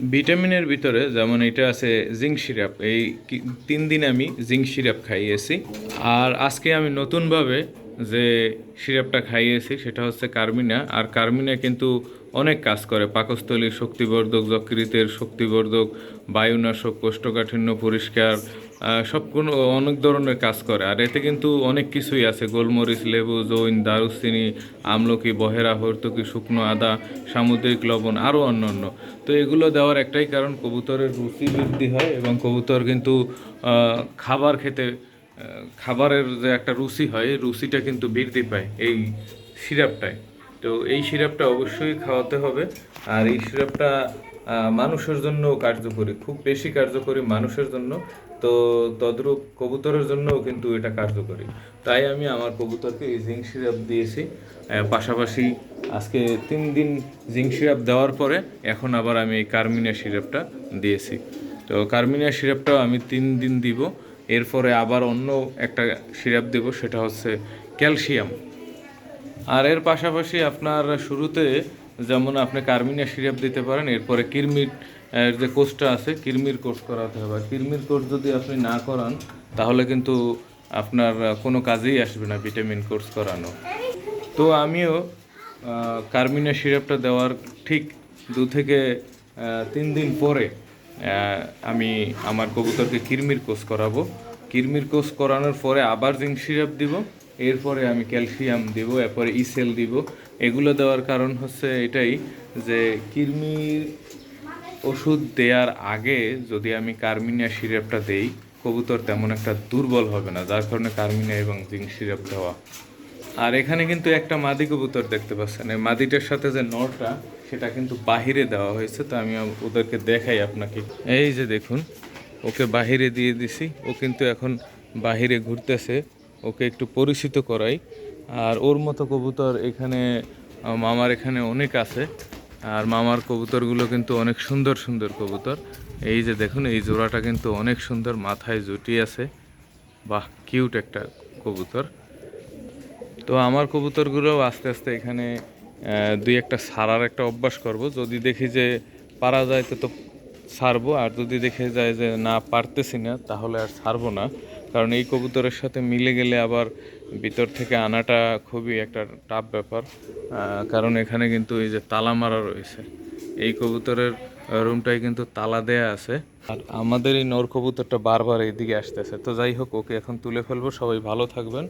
ভিটামিনের ভিতরে যেমন এটা আছে জিঙ্ক সিরাপ, এই তিন দিন আমি জিঙ্ক সিরাপ খাইয়েছি। আর আজকে আমি নতুনভাবে যে সিরাপটা খাইয়েছি, সেটা হচ্ছে কার্মিনা। আর কার্মিনা কিন্তু অনেক কাজ করে, পাকস্থলীর শক্তিবর্ধক, যকৃতের শক্তিবর্ধক, বায়ুনাশক, কোষ্ঠকাঠিন্য পরিষ্কার সব কোনো অনেক ধরনের কাজ করে। আর এতে কিন্তু অনেক কিছুই আছে। গোলমরিচ, লেবু, জৈন, দারুচিনি, আমলকি, বহেরা, হর্তকি, শুকনো আদা, সামুদ্রিক লবণ, আরও অন্য অন্য। তো এগুলো দেওয়ার একটাই কারণ, কবুতরের রুচি বৃদ্ধি হয় এবং কবুতর কিন্তু খাবার খেতে খাবারের যে একটা রুচি হয়, এই রুচিটা কিন্তু বৃদ্ধি পায় এই সিরাপটায়। তো এই সিরাপটা অবশ্যই খাওয়াতে হবে। আর এই সিরাপটা মানুষের জন্য কার্যকরী। খুব বেশি কার্যকরী মানুষের জন্য তো তদ্রূপ কবুতরের জন্যও কিন্তু এটা কার্যকরী। তাই আমি আমার কবুতরকে এই জিঙ্ক সিরাপ দিয়েছি। পাশাপাশি আজকে তিন দিন জিঙ্ক সিরাপ দেওয়ার পরে এখন আবার আমি এই কার্মিনা সিরাপটা দিয়েছি। তো কার্মিনা সিরাপটাও আমি তিন দিন দিব। এরপরে আবার অন্য একটা সিরাপ দেব, সেটা হচ্ছে ক্যালসিয়াম। আর এর পাশাপাশি আপনার শুরুতে যেমন আপনি কার্মিনা সিরাপ দিতে পারেন, এরপরে কিরমির যে কোর্সটা আছে, কিরমির কোর্স করাতে হবে। কিরমির কোর্স যদি আপনি না করান, তাহলে কিন্তু আপনার কোনো কাজেই আসবে না ভিটামিন কোর্স করানো। তো আমিও কার্মিনা সিরাপটা দেওয়ার ঠিক দু থেকে তিন দিন পরে আমি আমার কবুতরকে কিরমির কোর্স করাবো। কিরমির কোর্স করানোর পরে আবার জিঙ্ক সিরাপ দিব এরপরে আমি ক্যালসিয়াম দিব, এরপরে ইসেল দিব। এগুলো দেওয়ার কারণ হচ্ছে এটাই যে কিরমির ওষুধ দেওয়ার আগে যদি আমি কার্মিনিয়া সিরাপটা দেই, কবুতর তেমন একটা দুর্বল হবে না, যার কারণে কার্মিনিয়া এবং জিঙ্ক সিরাপ দেওয়া। আর এখানে কিন্তু একটা মাদি কবুতর দেখতে পাচ্ছেন, এই মাদিটার সাথে যে নরটা সেটা কিন্তু বাহিরে দেওয়া হয়েছে, তো আমি ওদেরকে দেখাই আপনাকে। এই যে দেখুন, ওকে বাহিরে দিয়ে দিছি, ও কিন্তু এখন বাহিরে ঘুরতেছে। ওকে একটু পরিচিত করাই। আর ওর মতো কবুতর এখানে মামার এখানে অনেক আছে। আর মামার কবুতরগুলো কিন্তু অনেক সুন্দর সুন্দর কবুতর। এই যে দেখুন, এই জোড়াটা কিন্তু অনেক সুন্দর, মাথায় জুটি আছে। বাহ, কিউট একটা কবুতর। তো আমার কবুতরগুলোও আস্তে আস্তে এখানে দুই একটা সারার একটা অভ্যাস করব। যদি দেখি যে পারা যায় তো তো ছাড়বো। আর যদি দেখে যায় যে না, পারতেছি না, তাহলে আর ছাড়বো না। কারণ এই কবুতরের সাথে মিলে গেলে আবার ভিতর থেকে আনাটা খুবই একটা টাফ ব্যাপার। কারণ এখানে কিন্তু এই যে তালা মারা রয়েছে। এই কবুতরের রুমটাই কিন্তু তালা দেয়া আছে। আর আমাদের এই নর কবুতরটা বারবার এইদিকে আসতেছে। তো যাই হোক, ওকে এখন তুলে ফেলব। সবাই ভালো থাকবেন।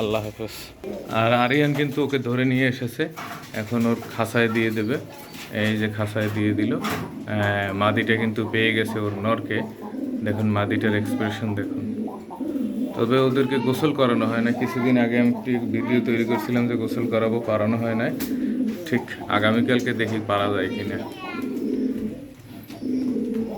আল্লাহ হাফেজ। আর আরিয়ান কিন্তু ওকে ধরে নিয়ে এসেছে। এখন ওর খাসায় দিয়ে দেবে। এই যে খাসায় দিয়ে দিল। মাদিটা কিন্তু পেয়ে গেছে ওর নরকে। দেখুন মাদিটার এক্সপ্রেশন দেখুন। তবে ওদেরকে গোসল করানো হয় না কিছুদিন আগে আমি একটি ভিডিও তৈরি করছিলাম যে গোসল করাবো, করানো হয় না ঠিক আগামীকালকে দেখি পারা যায় কিনা।